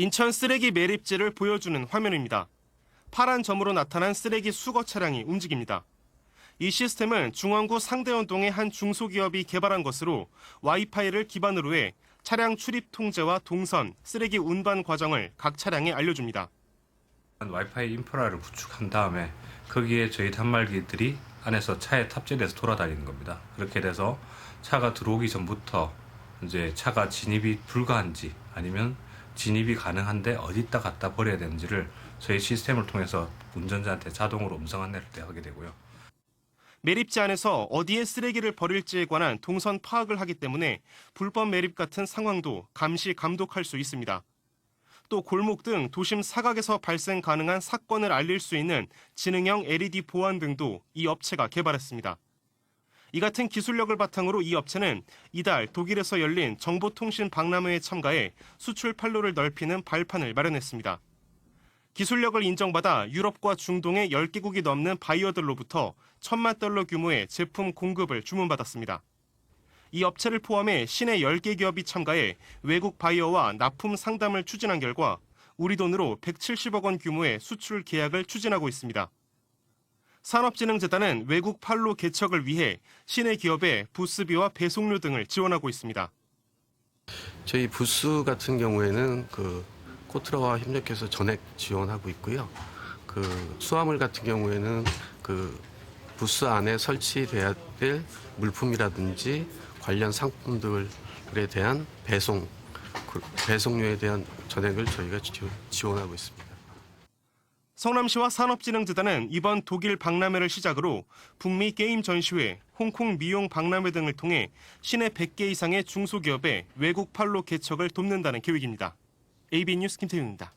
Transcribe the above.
인천 쓰레기 매립지를 보여주는 화면입니다. 파란 점으로 나타난 쓰레기 수거 차량이 움직입니다. 이 시스템은 중원구 상대원동의 한 중소기업이 개발한 것으로 와이파이를 기반으로 해 차량 출입 통제와 동선, 쓰레기 운반 과정을 각 차량에 알려줍니다. 와이파이 인프라를 구축한 다음에 거기에 저희 단말기들이 안에서 차에 탑재돼서 돌아다니는 겁니다. 그렇게 돼서 차가 들어오기 전부터 이제 차가 진입이 불가한지 아니면 진입이 가능한데 어디다 갖다 버려야 되는지를 저희 시스템을 통해서 운전자한테 자동으로 음성 안내를 하게 되고요. 매립지 안에서 어디에 쓰레기를 버릴지에 관한 동선 파악을 하기 때문에 불법 매립 같은 상황도 감시 감독할 수 있습니다. 또 골목 등 도심 사각에서 발생 가능한 사건을 알릴 수 있는 지능형 LED 보안 등도 이 업체가 개발했습니다. 이 같은 기술력을 바탕으로 이 업체는 이달 독일에서 열린 정보통신 박람회에 참가해 수출 판로를 넓히는 발판을 마련했습니다. 기술력을 인정받아 유럽과 중동의 10개국이 넘는 바이어들로부터 천만 달러 규모의 제품 공급을 주문받았습니다. 이 업체를 포함해 시내 10개 기업이 참가해 외국 바이어와 납품 상담을 추진한 결과 우리 돈으로 170억 원 규모의 수출 계약을 추진하고 있습니다. 산업진흥재단은 외국 판로 개척을 위해 시내 기업의 부스비와 배송료 등을 지원하고 있습니다. 저희 부스 같은 경우에는 그 코트라와 협력해서 전액 지원하고 있고요. 그 수화물 같은 경우에는 그 부스 안에 설치돼야 될 물품이라든지 관련 상품들에 대한 배송, 그 배송료에 대한 전액을 저희가 지- 지원하고 있습니다. 성남시와 산업진흥재단은 이번 독일 박람회를 시작으로 북미 게임 전시회, 홍콩 미용 박람회 등을 통해 시내 100개 이상의 중소기업의 외국 판로 개척을 돕는다는 계획입니다. AB 뉴스 김태윤입니다.